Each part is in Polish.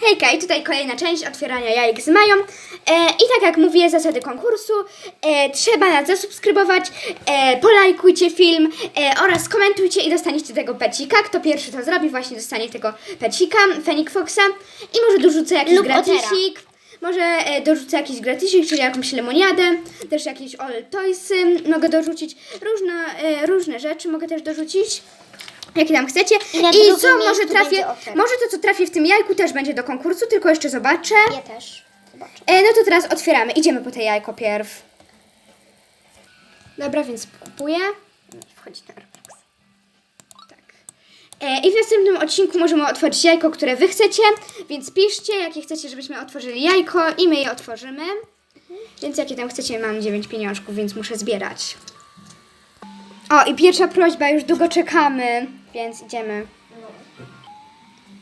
Hejka, i tutaj kolejna część otwierania jajek z Mają. E, I tak jak mówię, zasady konkursu. E, trzeba nas zasubskrybować, e, polajkujcie film e, oraz komentujcie i dostaniecie tego pecika. Kto pierwszy to zrobi, właśnie dostanie tego pecika, Fenix Foxa. I może dorzucę jakiś Lub gratisik. Może e, dorzucę jakiś gratisik, czyli jakąś lemoniadę, też jakieś all toysy mogę dorzucić. Różne, e, różne rzeczy mogę też dorzucić. Jakie tam chcecie. I na I drugim co może miejscu trafię? będzie. Może to, co trafi w tym jajku, też będzie do konkursu, tylko jeszcze zobaczę. Ja też. Zobaczę. E, no to teraz otwieramy. Idziemy po te jajko pierw. Dobra, więc kupuję. Wchodzi na Roblox. Tak. E, I w następnym odcinku możemy otworzyć jajko, które wy chcecie, więc piszcie, jakie chcecie, żebyśmy otworzyli jajko i my je otworzymy. Więc jakie tam chcecie, mam 9 pieniążków, więc muszę zbierać. O, i pierwsza prośba, już długo czekamy, więc idziemy.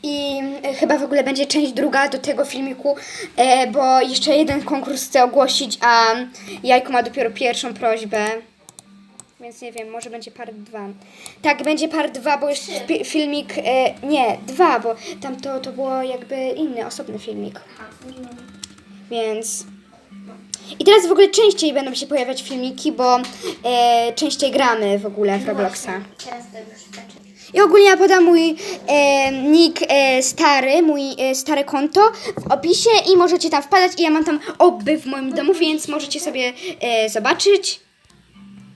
I e, chyba w ogóle będzie część druga do tego filmiku, e, bo jeszcze jeden konkurs chcę ogłosić, a Jajko ma dopiero pierwszą prośbę. Więc nie wiem, może będzie part 2. Tak, będzie part 2, bo jeszcze fi- filmik. E, nie, dwa, bo tam to, to było jakby inny, osobny filmik. Więc. I teraz w ogóle częściej będą się pojawiać filmiki, bo e, częściej gramy w ogóle w Robloxa. Teraz. I ogólnie ja podam mój e, nick e, stary, mój e, stare konto w opisie i możecie tam wpadać i ja mam tam oby w moim domu, więc możecie sobie e, zobaczyć.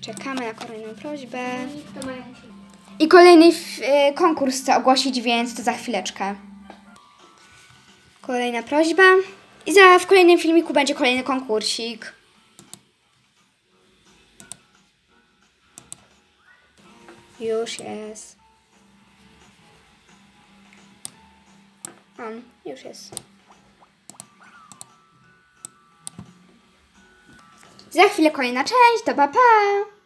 Czekamy na kolejną prośbę. I kolejny f- e, konkurs chcę ogłosić, więc to za chwileczkę. Kolejna prośba. I za, w kolejnym filmiku będzie kolejny konkursik. Już jest. On, już jest. Za chwilę kolejna część, to pa pa!